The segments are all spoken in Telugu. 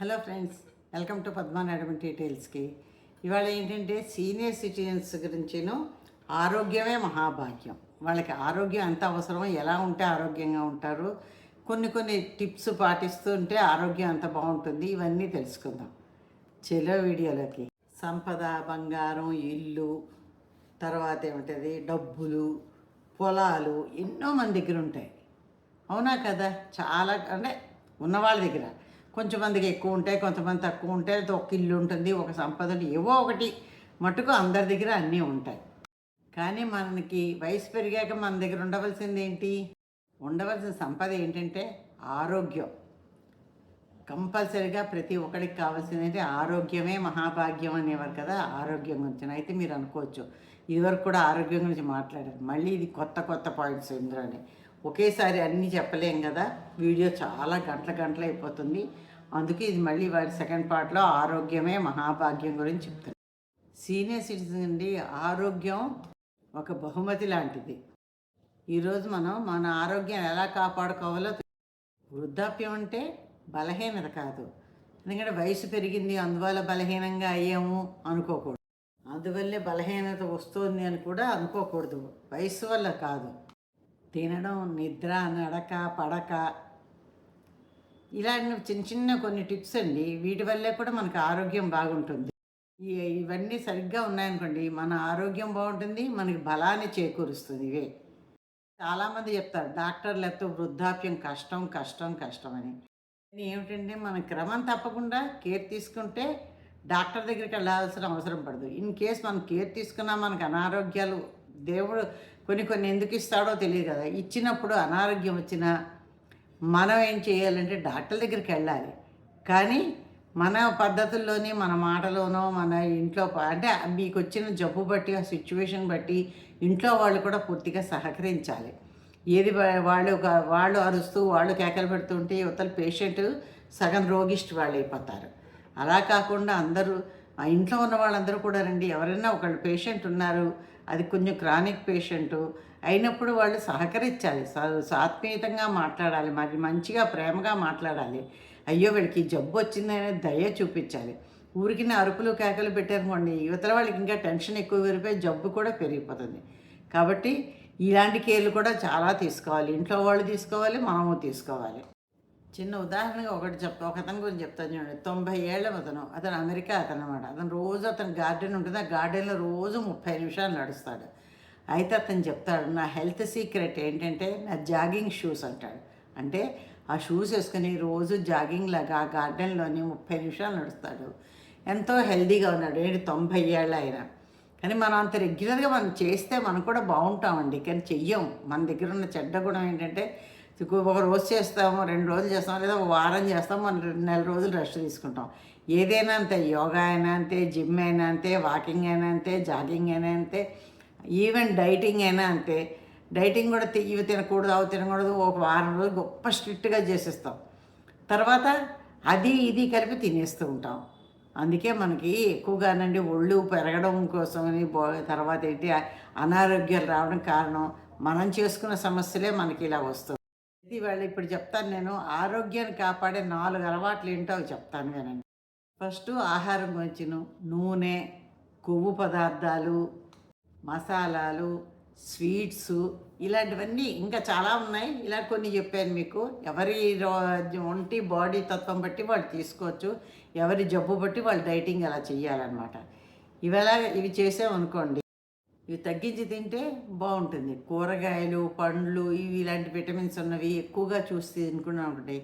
హలో ఫ్రెండ్స్ వెల్కమ్ టు పద్మానాడమి డీటెయిల్స్కి. ఇవాళ ఏంటంటే సీనియర్ సిటిజన్స్ గురించిను ఆరోగ్యమే మహాభాగ్యం. వాళ్ళకి ఆరోగ్యం ఎంత అవసరమో ఎలా ఉంటే ఆరోగ్యంగా ఉంటారు కొన్ని కొన్ని టిప్స్ పాటిస్తూ ఉంటే ఆరోగ్యం అంత బాగుంటుంది ఇవన్నీ తెలుసుకుందాం. చెలో వీడియోలోకి. సంపద బంగారం ఇల్లు తర్వాత ఏమిటది? డబ్బులు పొలాలు ఎన్నో మన దగ్గర ఉంటాయి. అవునా కదా? చాలా అంటే ఉన్నవాళ్ళ దగ్గర. కొంచెం మందికి ఎక్కువ ఉంటాయి కొంతమంది తక్కువ ఉంటాయి. ఒక ఇల్లు ఉంటుంది ఒక సంపద ఏవో ఒకటి మటుకు అందరి దగ్గర అన్నీ ఉంటాయి. కానీ మనకి వయసు పెరిగాక మన దగ్గర ఉండవలసింది ఏంటి? ఉండవలసిన సంపద ఏంటంటే ఆరోగ్యం. కంపల్సరీగా ప్రతి ఒక్కడికి కావాల్సింది అంటే ఆరోగ్యమే మహాభాగ్యం అనేవారు కదా ఆరోగ్యం గురించి. అయితే మీరు అనుకోవచ్చు ఇదివరకు కూడా ఆరోగ్యం గురించి మాట్లాడారు. మళ్ళీ ఇది కొత్త కొత్త పాయింట్స్ ఇందులోనే. ఒకేసారి అన్నీ చెప్పలేం కదా. వీడియో చాలా గంటల గంటలు అయిపోతుంది. అందుకే ఇది మళ్ళీ వాడి సెకండ్ పార్ట్లో ఆరోగ్యమే మహాభాగ్యం గురించి చెప్తాను సీనియర్ సిటిజన్ అండి ఆరోగ్యం ఒక బహుమతి లాంటిది. ఈరోజు మనం మన ఆరోగ్యం ఎలా కాపాడుకోవాలో వృద్ధాప్యం అంటే బలహీనత కాదు. ఎందుకంటే వయసు పెరిగింది అందువల్ల బలహీనంగా అయ్యాము అనుకోకూడదు. అందువల్లే బలహీనత వస్తుంది అని కూడా అనుకోకూడదు. వయసు వల్ల కాదు. తినడం నిద్ర నడక పడక. ఇలాంటి చిన్న చిన్న కొన్ని టిప్స్ అండి. వీటి వల్లే కూడా మనకు ఆరోగ్యం బాగుంటుంది. ఇవన్నీ సరిగ్గా ఉన్నాయనుకోండి మన ఆరోగ్యం బాగుంటుంది మనకి బలాన్ని చేకూరుస్తుంది ఇవే. చాలామంది చెప్తారు డాక్టర్లతో వృద్ధాప్యం కష్టం కష్టం కష్టం అని. ఏమిటంటే మన క్రమం తప్పకుండా కేర్ తీసుకుంటే డాక్టర్ దగ్గరికి వెళ్ళాల్సిన అవసరం పడదు. ఇన్ కేస్ మనం కేర్ తీసుకున్నా మనకు అనారోగ్యాలు దేవుడు కొన్ని కొన్ని ఎందుకు ఇస్తాడో తెలియదు కదా. ఇచ్చినప్పుడు అనారోగ్యం వచ్చినా మనం ఏం చేయాలంటే డాక్టర్ దగ్గరికి వెళ్ళాలి. కానీ మన పద్ధతుల్లోనే మన మాటలోనో మన ఇంట్లో అంటే మీకు వచ్చిన జబ్బు బట్టి ఆ సిచ్యువేషన్ బట్టి ఇంట్లో వాళ్ళు కూడా పూర్తిగా సహకరించాలి. ఏది వాళ్ళు ఒక- వాళ్ళు అరుస్తూ వాళ్ళు కేకలు పెడుతుంటే యువతల పేషెంట్ సగం రోగిష్టి వాళ్ళు అయిపోతారు అలా కాకుండా అందరూ ఆ ఇంట్లో ఉన్న వాళ్ళందరూ కూడా రండి. ఎవరైనా ఒకళ్ళు పేషెంట్ ఉన్నారు అది కొంచెం క్రానిక్ పేషెంటు అయినప్పుడు వాళ్ళు సహకరించాలి. సాత్మీయతంగా మాట్లాడాలి మరి మంచిగా ప్రేమగా మాట్లాడాలి. అయ్యో వీళ్ళకి జబ్బు వచ్చిందనే దయ చూపించాలి. ఊరికి అరుపులు కేకలు పెట్టారనుకోండి యువతల వాళ్ళకి ఇంకా టెన్షన్ ఎక్కువ పెరిగిపోయి జబ్బు కూడా పెరిగిపోతుంది. కాబట్టి ఇలాంటి కేర్లు కూడా చాలా తీసుకోవాలి. ఇంట్లో వాళ్ళు తీసుకోవాలి మనము తీసుకోవాలి. చిన్న ఉదాహరణగా ఒకటి చెప్తా ఒక అతని గురించి చెప్తాను చూడండి. తొంభై ఏళ్ళ అతను అతను అమెరికా అతను అనమాట అతను రోజు అతను గార్డెన్ ఉంటుంది. ఆ గార్డెన్లో రోజు ముప్పై నిమిషాలు నడుస్తాడు. అయితే అతను చెప్తాడు నా హెల్త్ సీక్రెట్ ఏంటంటే నా జాగింగ్ షూస్ అంటాడు. అంటే ఆ షూస్ వేసుకుని రోజు జాగింగ్ లాగా ఆ గార్డెన్లోని ముప్పై నిమిషాలు నడుస్తాడు. ఎంతో హెల్దీగా ఉన్నాడు. ఏంటి తొంభై ఏళ్ళ అయినా. కానీ మనం అంత రెగ్యులర్గా మనం చేస్తే మనం కూడా బాగుంటామండి. కానీ చెయ్యం. మన దగ్గర ఉన్న చెడ్డ గుణం ఏంటంటే ఒక రోజు చేస్తాము రెండు రోజులు చేస్తాం లేదా ఒక వారం చేస్తాం మనం రెండు నెల రోజులు రెస్ట్ తీసుకుంటాం. ఏదైనా అంతే యోగా అయినా అంతే జిమ్ అయినా అంతే వాకింగ్ అయినా అంతే జాగింగ్ అయినా అంతే ఈవెన్ డైటింగ్ అయినా అంతే. డైటింగ్ కూడా తి- ఇవి తినకూడదు అవి తినకూడదు ఒక వారం రోజులు గొప్ప స్ట్రిక్ట్గా చేసేస్తాం. తర్వాత అది ఇది కలిపి తినేస్తూ ఉంటాం. అందుకే మనకి ఎక్కువగానండి ఒళ్ళు పెరగడం కోసమని బో తర్వాత ఏంటి అనారోగ్యాలు రావడం కారణం మనం చేసుకున్న సమస్యలే మనకి ఇలా వస్తుంది ఇవాళ వాళ్ళు ఇప్పుడు చెప్తాను నేను ఆరోగ్యాన్ని కాపాడే నాలుగు అలవాట్లు ఏంటో అవి చెప్తాను వినండి. ఫస్ట్ ఆహారం గురించిను నూనె కొవ్వు పదార్థాలు మసాలాలు స్వీట్స్ ఇలాంటివన్నీ ఇంకా చాలా ఉన్నాయి. ఇలా కొన్ని చెప్పాను మీకు. ఎవరి ఒంటి బాడీ తత్వం బట్టి వాళ్ళు తీసుకోవచ్చు. ఎవరి జబ్బు బట్టి వాళ్ళు డైటింగ్ అలా చేయాలన్నమాట ఇవలా ఇవి చేసామనుకోండి ఇవి తగ్గించి తింటే బాగుంటుంది. కూరగాయలు పండ్లు ఇవి ఇలాంటి విటమిన్స్ ఉన్నవి ఎక్కువగా చూసి తినుకున్నాం ఒకటి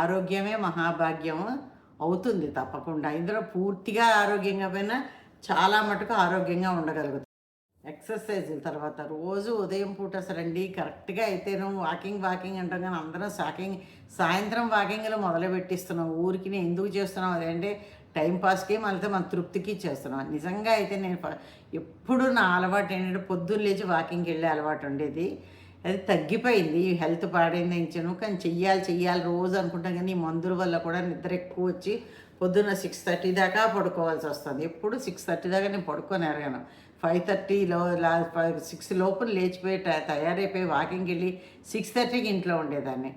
ఆరోగ్యమే మహాభాగ్యం అవుతుంది తప్పకుండా. ఇందులో పూర్తిగా ఆరోగ్యంగా పోయినా చాలా మటుకు ఆరోగ్యంగా ఉండగలుగుతాం. ఎక్సర్సైజ్ తర్వాత రోజు ఉదయం పూట అసలండి కరెక్ట్గా అయితేను వాకింగ్ వాకింగ్ అంటాం కానీ అందరం సాకింగ్ సాయంత్రం వాకింగ్లో మొదలు పెట్టిస్తున్నాం ఊరికి ఎందుకు చేస్తున్నాం అదంటే టైంపాస్కి మళ్ళీ మన తృప్తికి చేస్తున్నాం నిజంగా అయితే నేను ఎప్పుడు నా అలవాటు ఏంటంటే పొద్దున్న లేచి వాకింగ్కి వెళ్ళే అలవాటు ఉండేది. అది తగ్గిపోయింది. హెల్త్ పాడైంది ఇచ్చాను కానీ చెయ్యాలి చెయ్యాలి రోజు అనుకుంటాం కానీ ఈ మందుల వల్ల కూడా నిద్ర ఎక్కువ వచ్చి పొద్దున్న సిక్స్ థర్టీ దాకా పడుకోవాల్సి వస్తుంది. ఎప్పుడు సిక్స్ థర్టీ దాకా నేను పడుకొని ఎరగాను. ఫైవ్ థర్టీలో సిక్స్ లోపల లేచిపోయి తయారైపోయి వాకింగ్కి వెళ్ళి సిక్స్ థర్టీకి ఇంట్లో ఉండేదాన్ని.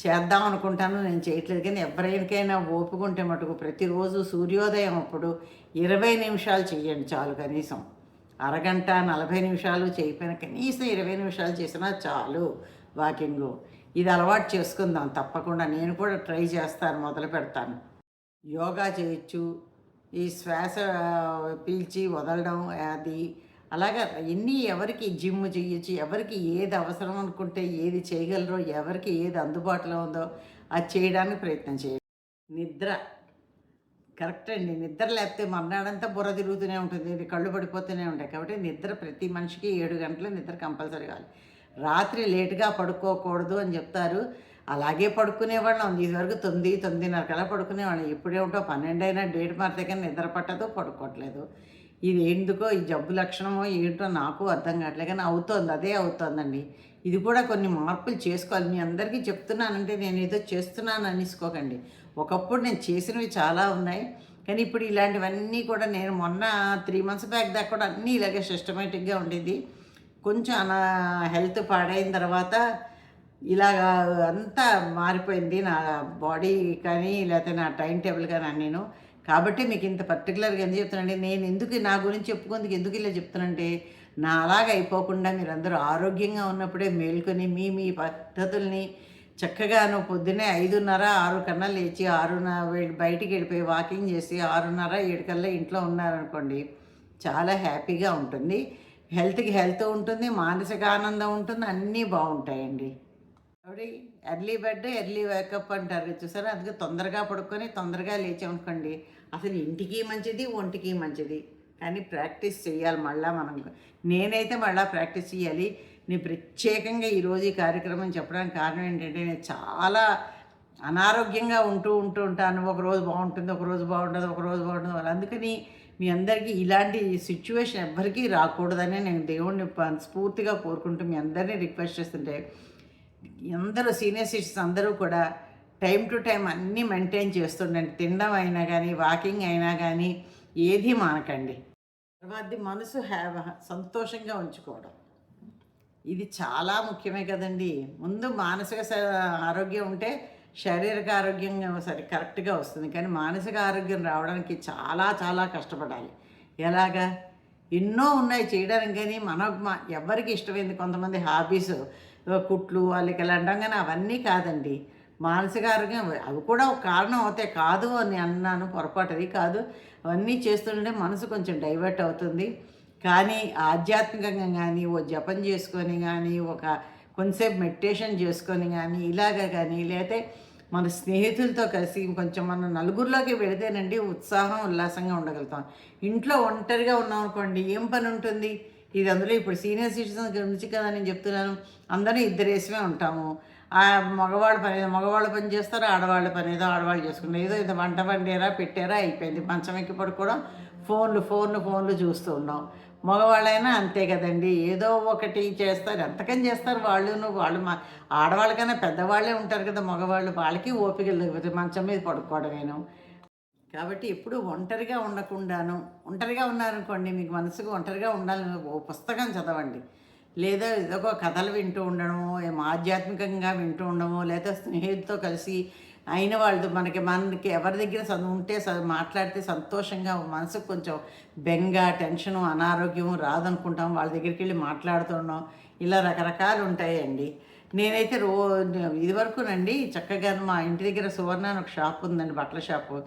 చేద్దాం అనుకుంటాను నేను చేయట్లేదు. కానీ ఎవరికైనా ఓపుకుంటే మటుకు ప్రతిరోజు సూర్యోదయం అప్పుడు ఇరవై నిమిషాలు చేయండి చాలు కనీసం. అరగంట నలభై నిమిషాలు చేయకపోయినా కనీసం ఇరవై నిమిషాలు చేసినా చాలు వాకింగు. ఇది అలవాటు చేసుకుందాం తప్పకుండా. నేను కూడా ట్రై చేస్తాను మొదలు పెడతాను. యోగా చేయొచ్చు. ఈ శ్వాస పీల్చి వదలడం అది అలాగా ఎన్ని ఎవరికి జిమ్ చేయొచ్చు ఎవరికి ఏది అవసరం అనుకుంటే ఏది చేయగలరో ఎవరికి ఏది అందుబాటులో ఉందో అది చేయడానికి ప్రయత్నం చేయండి. నిద్ర. కరెక్ట్ అండి. నిద్ర లేకపోతే మర్నాడంతా బుర్ర తిరుగుతూనే ఉంటుంది. కళ్ళు పడిపోతూనే ఉంటాయి. కాబట్టి నిద్ర ప్రతి మనిషికి ఏడు గంటలు నిద్ర కంపల్సరీ కావాలి. రాత్రి లేటుగా పడుకోకూడదు అని చెప్తారు. అలాగే పడుకునేవాళ్ళం. ఇదివరకు తొమ్మిది తొమ్మిదిన్నర కల్లా పడుకునేవాళ్ళం. ఇప్పుడేమిటో పన్నెండు అయినా డేట్ మారితే కానీ నిద్ర పట్టదు పడుకోవట్లేదు. ఇది ఎందుకో ఈ జబ్బు లక్షణమో ఏంటో నాకు అర్థం కావట్లేదు కానీ అవుతోంది అదే అవుతోందండి. ఇది కూడా కొన్ని మార్పులు చేసుకోవాలి. మీ అందరికీ చెప్తున్నానంటే నేను ఏదో చేస్తున్నాను అనిసుకోకండి. ఒకప్పుడు నేను చేసినవి చాలా ఉన్నాయి కానీ ఇప్పుడు ఇలాంటివన్నీ కూడా నేను మొన్న త్రీ మంత్స్ బ్యాక్ దాకా కూడా అన్నీ ఇలాగే సిస్టమేటిక్గా ఉండేది. కొంచెం నా హెల్త్ పాడైన తర్వాత ఇలాగా అంతా మారిపోయింది నా బాడీ కానీ లేకపోతే నా టైం టేబుల్ కానీ నేను కాబట్టి మీకు ఇంత పర్టికులర్గా ఎందుకు చెప్తానంటే నేను ఎందుకు నా గురించి చెప్పుకుందుకు ఎందుకు ఇలా చెప్తానంటే నా అలాగ అయిపోకుండా మీరందరూ ఆరోగ్యంగా ఉన్నప్పుడే మేల్కొని మీ మీ పద్ధతుల్ని చక్కగాను పొద్దున్నే ఐదున్నర ఆరు కన్నా లేచి ఆరున్నర బయటికి వెళ్ళిపోయి వాకింగ్ చేసి ఆరున్నర ఏడు కల్లా ఇంట్లో ఉన్నారనుకోండి చాలా హ్యాపీగా ఉంటుంది. హెల్త్కి హెల్త్ ఉంటుంది మానసిక ఆనందం ఉంటుంది అన్నీ బాగుంటాయండి. కాబట్టి ఎర్లీ బెడ్ ఎర్లీ వేకప్ అంటారు. చూసారా? అందుకే తొందరగా పడుకొని తొందరగా లేచామనుకోండి అసలు ఇంటికి మంచిది ఒంటికి మంచిది. కానీ ప్రాక్టీస్ చేయాలి మళ్ళీ మనం. నేనైతే మళ్ళీ ప్రాక్టీస్ చేయాలి నేను ప్రత్యేకంగా ఈరోజు ఈ కార్యక్రమం చెప్పడానికి కారణం ఏంటంటే నేను చాలా అనారోగ్యంగా ఉంటూ ఉంటూ ఉంటాను. ఒక రోజు బాగుంటుంది ఒక రోజు బాగుంటుంది ఒక రోజు బాగుంటుంది అందుకని మీ అందరికీ ఇలాంటి సిచ్యువేషన్ ఎవ్వరికీ రాకూడదని నేను దేవుణ్ణి స్ఫూర్తిగా కోరుకుంటూ మీ అందరినీ రిక్వెస్ట్ చేస్తుంటే అందరూ సీనియర్ సిటిజన్స్ అందరూ కూడా టైం టు టైం అన్నీ మెయింటైన్ చేస్తుండండి. తినడం అయినా కానీ వాకింగ్ అయినా కానీ ఏది మానకండి. తర్వాతది మనసు హ్యావ్ సంతోషంగా ఉంచుకోవడం. ఇది చాలా ముఖ్యమే కదండి. ముందు మానసిక ఆరోగ్యం ఉంటే శారీరక ఆరోగ్యం సరే కరెక్ట్గా వస్తుంది. కానీ మానసిక ఆరోగ్యం రావడానికి చాలా చాలా కష్టపడాలి. ఎలాగా? ఎన్నో ఉన్నాయి చేయడానికి కానీ మన ఎవరికి ఇష్టమైంది? కొంతమంది హాబీస్ కుట్లు వాళ్ళకి ఇలా అంటాం కానీ అవన్నీ కాదండి. మానసిక ఆరోగ్యం అవి కూడా ఒక కారణం అవుతాయి. కాదు అని అన్నాను పొరపాటుది కాదు. అవన్నీ చేస్తుంటే మనసు కొంచెం డైవర్ట్ అవుతుంది. కానీ ఆధ్యాత్మికంగా కానీ ఓ జపం చేసుకొని కానీ ఒక కొంతసేపు మెడిటేషన్ చేసుకొని కానీ ఇలాగ కానీ లేకపోతే మన స్నేహితులతో కలిసి కొంచెం మనం నలుగురిలోకి వెళితేనండి ఉత్సాహం ఉల్లాసంగా ఉండగలుగుతాం. ఇంట్లో ఒంటరిగా ఉన్నాం అనుకోండి ఏం పని ఉంటుంది? ఇది అందులో ఇప్పుడు సీనియర్ సిటిజన్స్ గురించి కదా నేను చెప్తున్నాను అందరూ ఇద్దరేసమే ఉంటాము. ఆ మగవాళ్ళ పని ఏదో మగవాళ్ళు పని చేస్తారు ఆడవాళ్ళ పని ఏదో ఆడవాళ్ళు చేసుకుంటారు. ఏదో ఇది వంట వండారా పెట్టారా అయిపోయింది. మంచం ఎక్కి పడుకోవడం ఫోన్లు ఫోన్లు ఫోన్లు చూస్తూ ఉన్నాం. మగవాళ్ళైనా అంతే కదండి. ఏదో ఒకటి చేస్తారు ఎంతకని చేస్తారు వాళ్ళును వాళ్ళు మా ఆడవాళ్ళకైనా పెద్దవాళ్ళే ఉంటారు కదా మగవాళ్ళు. వాళ్ళకి ఓపిక లేకపోతే మంచం మీద పడుకోవడమేను. కాబట్టి ఎప్పుడు ఒంటరిగా ఉండకుండాను ఒంటరిగా ఉన్నారనుకోండి మీకు మనసుకు ఒంటరిగా ఉండాలని ఓ పుస్తకం చదవండి. లేదా ఏదో ఒక కథలు వింటూ ఉండడము ఆధ్యాత్మికంగా వింటూ ఉండడము లేదా స్నేహితులతో కలిసి అయిన వాళ్ళు మనకి మనకి ఎవరి దగ్గర ఉంటే మాట్లాడితే సంతోషంగా మనసుకు కొంచెం బెంగ టెన్షను అనారోగ్యం రాదనుకుంటాం. వాళ్ళ దగ్గరికి వెళ్ళి మాట్లాడుతుండడం ఇలా రకరకాలు ఉంటాయండి. నేనైతే రో ఇదివరకునండి చక్కగా మా ఇంటి దగ్గర సువర్ణ అని ఒక షాప్ ఉందండి బట్టల షాపు.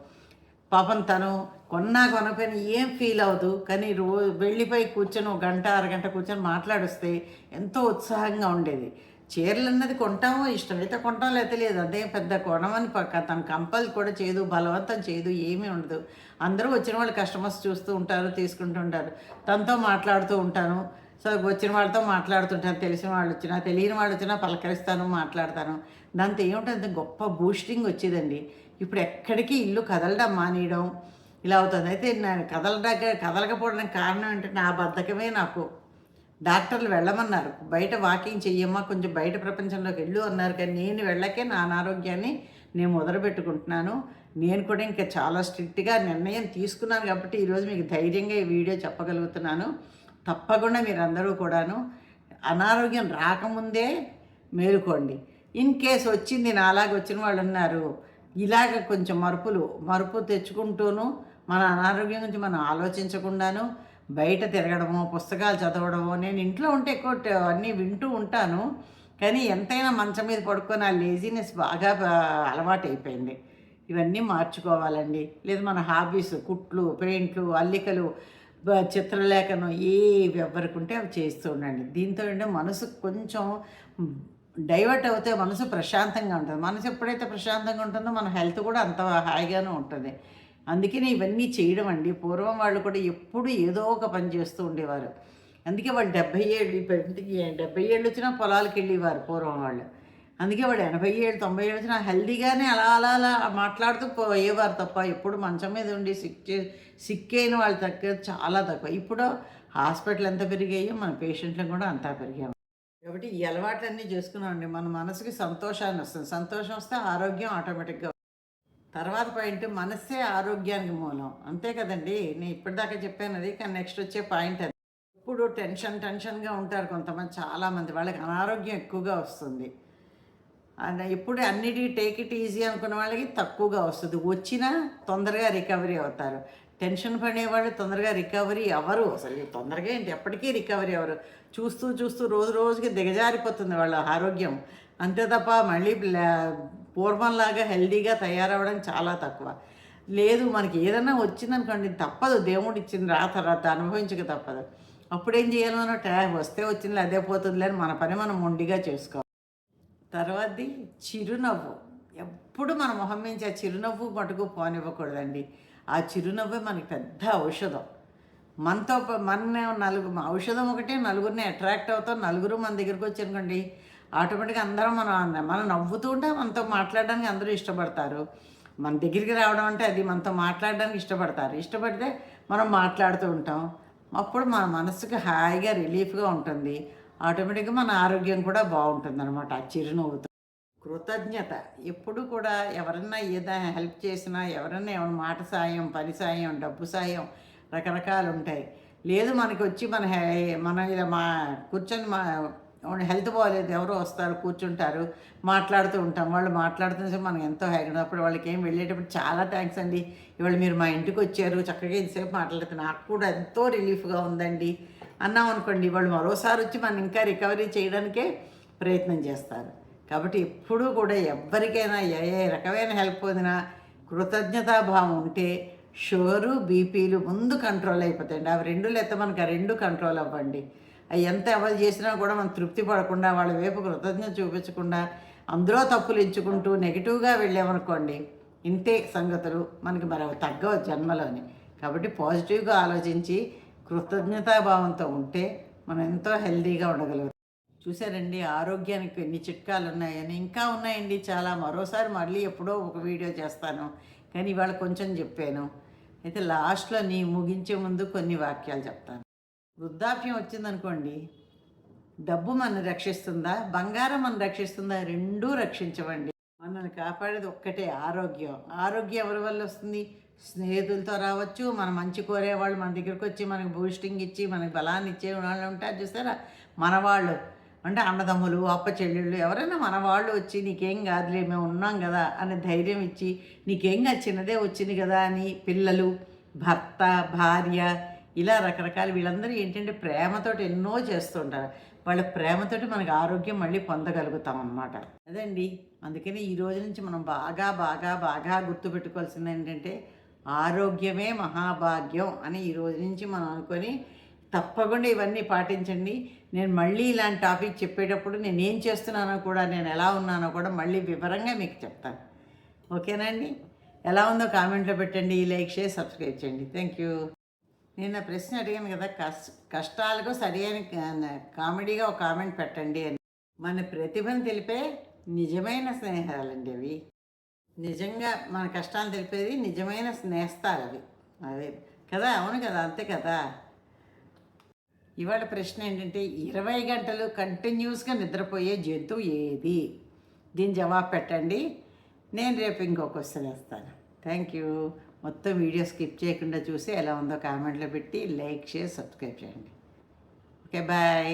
పాపం తను కొన్నా కొనపోయిన ఏం ఫీల్ అవ్వదు. కానీ రో వెళ్ళిపోయి కూర్చొని ఒక గంట అరగంట కూర్చొని మాట్లాడిస్తే ఎంతో ఉత్సాహంగా ఉండేది. చీరలు అన్నది కొంటామో ఇష్టమైతే కొంటాం లేకపోతే లేదు. అదే పెద్ద కొనమని పక్క తను కంపల్ కూడా చేయదు బలవంతం చేయదు ఏమీ ఉండదు. అందరూ వచ్చిన వాళ్ళు కస్టమర్స్ చూస్తూ ఉంటారు తీసుకుంటూ ఉంటారు. తనతో మాట్లాడుతూ ఉంటాను. సో వచ్చిన వాళ్ళతో మాట్లాడుతుంటాను. తెలిసిన వాళ్ళు వచ్చినా తెలియని వాళ్ళు వచ్చినా పలకరిస్తాను మాట్లాడతాను. దాంతో ఏముంటుంది? గొప్ప బూస్టింగ్ వచ్చేదండి. ఇప్పుడు ఎక్కడికి ఇల్లు కదలడం మానేయడం ఇలా అవుతుంది. అయితే నేను కదలడాక కదలకపోవడానికి కారణం ఏంటంటే నా బద్ధకమే నాకు. డాక్టర్లు వెళ్ళమన్నారు. బయట వాకింగ్ చెయ్యమ్మా కొంచెం బయట ప్రపంచంలోకి వెళ్ళు అన్నారు. కానీ నేను వెళ్ళకే నా అనారోగ్యాన్ని నేను మొదలుపెట్టుకుంటున్నాను. నేను కూడా ఇంకా చాలా స్ట్రిక్ట్గా నిర్ణయం తీసుకున్నాను కాబట్టి ఈరోజు మీకు ధైర్యంగా ఈ వీడియో చెప్పగలుగుతున్నాను. తప్పకుండా మీరందరూ కూడాను అనారోగ్యం రాకముందే మేలుకోండి. ఇన్ కేస్ వచ్చింది నాలాగా వచ్చిన వాళ్ళు ఉన్నారు ఇలాగ కొంచెం మరుపులు మరుపు తెచ్చుకుంటూను మన అనారోగ్యం గురించి మనం ఆలోచించకుండాను బయట తిరగడము పుస్తకాలు చదవడము నేను ఇంట్లో ఉంటే ఎక్కువ అన్నీ వింటూ ఉంటాను. కానీ ఎంతైనా మంచం మీద పడుకొని ఆ లేజినెస్ బాగా అలవాటు అయిపోయింది ఇవన్నీ మార్చుకోవాలండి. లేదు మన హాబీస్ కుట్లు పెయింట్లు అల్లికలు చిత్రలేఖనం ఏవి ఎవరికి ఉంటే అవి చేస్తూ ఉండండి. దీంతో మనసు కొంచెం డైవర్ట్ అవుతే మనసు ప్రశాంతంగా ఉంటుంది. మనసు ఎప్పుడైతే ప్రశాంతంగా ఉంటుందో మన హెల్త్ కూడా అంత హాయిగానే ఉంటుంది. అందుకని ఇవన్నీ చేయడం అండి. పూర్వం వాళ్ళు కూడా ఎప్పుడు ఏదో ఒక పని చేస్తూ ఉండేవారు. అందుకే వాళ్ళు డెబ్బై ఏళ్ళు ఇంటికి డెబ్బై ఏళ్ళు వచ్చినా పొలాలకు వెళ్ళేవారు పూర్వం వాళ్ళు. అందుకే వాడు ఎనభై ఏళ్ళు తొంభై ఏళ్ళు వచ్చినా హెల్దీగానే అలా అలా అలా మాట్లాడుతూ పోయేవారు తప్ప ఎప్పుడు మంచం మీద ఉండి సిక్ సిక్ అయిన వాళ్ళు తక్కువ చాలా తక్కువ. ఇప్పుడు హాస్పిటల్ ఎంత పెరిగాయో మన పేషెంట్లు కూడా అంతా పెరిగాము కాబట్టి ఈ అలవాట్లన్నీ చేసుకున్నామండి. మన మనసుకి సంతోషాన్ని వస్తుంది. సంతోషం వస్తే ఆరోగ్యం ఆటోమేటిక్గా తర్వాత పాయింట్ మనస్సే ఆరోగ్యానికి మూలం. అంతే కదండి. నేను ఇప్పటిదాకా చెప్పాను అది కానీ నెక్స్ట్ వచ్చే పాయింట్ అది. ఇప్పుడు టెన్షన్ టెన్షన్గా ఉంటారు కొంతమంది చాలామంది. వాళ్ళకి అనారోగ్యం ఎక్కువగా వస్తుంది. ఎప్పుడు అన్నిటి టేక్ ఇట్ ఈజీ అనుకున్న వాళ్ళకి తక్కువగా వస్తుంది. వచ్చినా తొందరగా రికవరీ అవుతారు. టెన్షన్ పడేవాళ్ళు తొందరగా రికవరీ అవ్వరు. అసలు తొందరగా ఏంటి? ఎప్పటికీ రికవరీ అవ్వరు. చూస్తూ చూస్తూ రోజు రోజుకి దిగజారిపోతుంది వాళ్ళ ఆరోగ్యం. అంతే తప్ప మళ్ళీ పూర్వంలాగా హెల్దీగా తయారవ్వడం చాలా తక్కువ. లేదు మనకి ఏదైనా వచ్చిందనుకోండి తప్పదు. దేవుడు ఇచ్చిన రా తర్వాత అనుభవించక తప్పదు. అప్పుడేం చేయాలి మనం? వస్తే వచ్చింది అదే పోతుందిలే అని మన పని మనం మొండిగా చేసుకోవాలి. తర్వాతది చిరునవ్వు. ఎప్పుడు మన మొహం నుంచి ఆ చిరునవ్వు మటుకు పోనివ్వకూడదండి. ఆ చిరునవ్వే మనకి పెద్ద ఔషధం. మనతో మన నలుగురు ఔషధం ఒకటే నలుగురిని అట్రాక్ట్ అవుతాం. నలుగురు మన దగ్గరికి వచ్చానుకోండి ఆటోమేటిక్గా అందరం మనం మనం నవ్వుతూ ఉంటే మనతో మాట్లాడడానికి అందరూ ఇష్టపడతారు. మన దగ్గరికి రావడం అంటే అది మనతో మాట్లాడడానికి ఇష్టపడతారు. ఇష్టపడితే మనం మాట్లాడుతూ ఉంటాం. అప్పుడు మన మనసుకు హాయిగా రిలీఫ్గా ఉంటుంది. ఆటోమేటిక్గా మన ఆరోగ్యం కూడా బాగుంటుంది అనమాట ఆ చిరునవ్వుతో. కృతజ్ఞత. ఎప్పుడు కూడా ఎవరన్నా ఏదైనా హెల్ప్ చేసినా ఎవరన్నా ఏమైనా మాట సాయం పని సాయం డబ్బు సాయం రకరకాలు ఉంటాయి లేదు మనకి వచ్చి మన హె- మన ఇలా మా కూర్చొని మా హెల్త్ బాగాలేదు ఎవరో వస్తారు కూర్చుంటారు మాట్లాడుతూ ఉంటాం. వాళ్ళు మాట్లాడుతున్న మనం ఎంతో హ్యాపీ అప్పుడు వాళ్ళకి ఏం వెళ్ళేటప్పుడు చాలా థ్యాంక్స్ అండి. ఇవాళ మీరు మా ఇంటికి వచ్చారు చక్కగా ఇంతసేపు మాట్లాడుతున్నారు నాకు కూడా ఎంతో రిలీఫ్గా ఉందండి. అన్నాం అనుకోండి వాళ్ళు మరోసారి వచ్చి మనం ఇంకా రికవరీ చేయడానికే ప్రయత్నం చేస్తారు. కాబట్టి ఎప్పుడూ కూడా ఎవరికైనా ఏ ఏ రకమైన హెల్ప్ పొందినా కృతజ్ఞతాభావం ఉంటే షుగరు బీపీలు ముందు కంట్రోల్ అయిపోతాయండి. అవి రెండు లేకపోతే మనకి ఆ రెండు కంట్రోల్ అవ్వండి. అవి ఎంత ఎవరు చేసినా కూడా మనం తృప్తి పడకుండా వాళ్ళ వైపు కృతజ్ఞత చూపించకుండా అందులో తప్పులు ఎంచుకుంటూ నెగిటివ్గా వెళ్ళామనుకోండి ఇంతే సంగతులు మనకి మరి అవి తగ్గవు జన్మలోని. కాబట్టి పాజిటివ్గా ఆలోచించి కృతజ్ఞతాభావంతో ఉంటే మనం ఎంతో హెల్దీగా ఉండగలుగుతాం. చూసారండి ఆరోగ్యానికి ఎన్ని చిట్కాలు ఉన్నాయని ఇంకా ఉన్నాయండి చాలా. మరోసారి మళ్ళీ ఎప్పుడో ఒక వీడియో చేస్తాను. కానీ ఇవాళ కొంచెం చెప్పాను. అయితే లాస్ట్లో నీ ముగించే ముందు కొన్ని వాక్యాలు చెప్తాను. వృద్ధాప్యం వచ్చిందనుకోండి డబ్బు మనం రక్షిస్తుందా? బంగారం మనం రక్షిస్తుందా? రెండూ రక్షించవండి. మనల్ని కాపాడేది ఒక్కటే ఆరోగ్యం. ఆరోగ్యం ఎవరి వల్ల వస్తుంది? స్నేహితులతో రావచ్చు మన మంచి కోరేవాళ్ళు మన దగ్గరికి వచ్చి మనకి బూస్టింగ్ ఇచ్చి మనకి బలాన్ని ఇచ్చే వాళ్ళు ఉంటారు చూసారా? మన వాళ్ళు. అంటే అన్నదమ్ములు అప్ప చెల్లెళ్ళు ఎవరైనా మన వాళ్ళు వచ్చి నీకేం కాదులే మేము ఉన్నాం కదా అనే ధైర్యం ఇచ్చి నీకేం కాదు చిన్నదే వచ్చింది కదా అని పిల్లలు భర్త భార్య ఇలా రకరకాల వీళ్ళందరూ ఏంటంటే ప్రేమతోటి ఎన్నో చేస్తుంటారు. వాళ్ళ ప్రేమతోటి మనకి ఆరోగ్యం మళ్ళీ పొందగలుగుతాం అన్నమాట. అదండి. అందుకని ఈ రోజు నుంచి మనం బాగా బాగా బాగా గుర్తుపెట్టుకోవాల్సింది ఏంటంటే ఆరోగ్యమే మహాభాగ్యం అని ఈ రోజు నుంచి మనం అనుకొని తప్పకుండా ఇవన్నీ పాటించండి. నేను మళ్ళీ ఇలాంటి టాపిక్ చెప్పేటప్పుడు నేను ఏం చేస్తున్నానో కూడా నేను ఎలా ఉన్నానో కూడా మళ్ళీ వివరంగా మీకు చెప్తాను. ఓకేనండి ఎలా ఉందో కామెంట్లో పెట్టండి లైక్ షేర్ సబ్స్క్రైబ్ చేయండి. థ్యాంక్ యూ నేను ప్రశ్న అడిగాను కదా కష్ట కష్టాలకు సరైన కామెడీగా ఒక కామెంట్ పెట్టండి అని. మన ప్రతిభను తెలిపే నిజమైన స్నేహాలండి అవి. నిజంగా మన కష్టాలు తెలిపేది నిజమైన స్నేస్తాలు అవి. అదే కదా అవును కదా అంతే కదా? ఇవాళ ప్రశ్న ఏంటంటే ఇరవై గంటలు కంటిన్యూస్గా నిద్రపోయే జంతువు ఏది? దీని జవాబు పెట్టండి. నేను రేపు ఇంకో క్వశ్చన్ వేస్తాను. థ్యాంక్ యూ మొత్తం వీడియో స్కిప్ చేయకుండా చూసి ఎలా ఉందో కామెంట్లో పెట్టి లైక్ చేసి సబ్స్క్రైబ్ చేయండి. Okay bye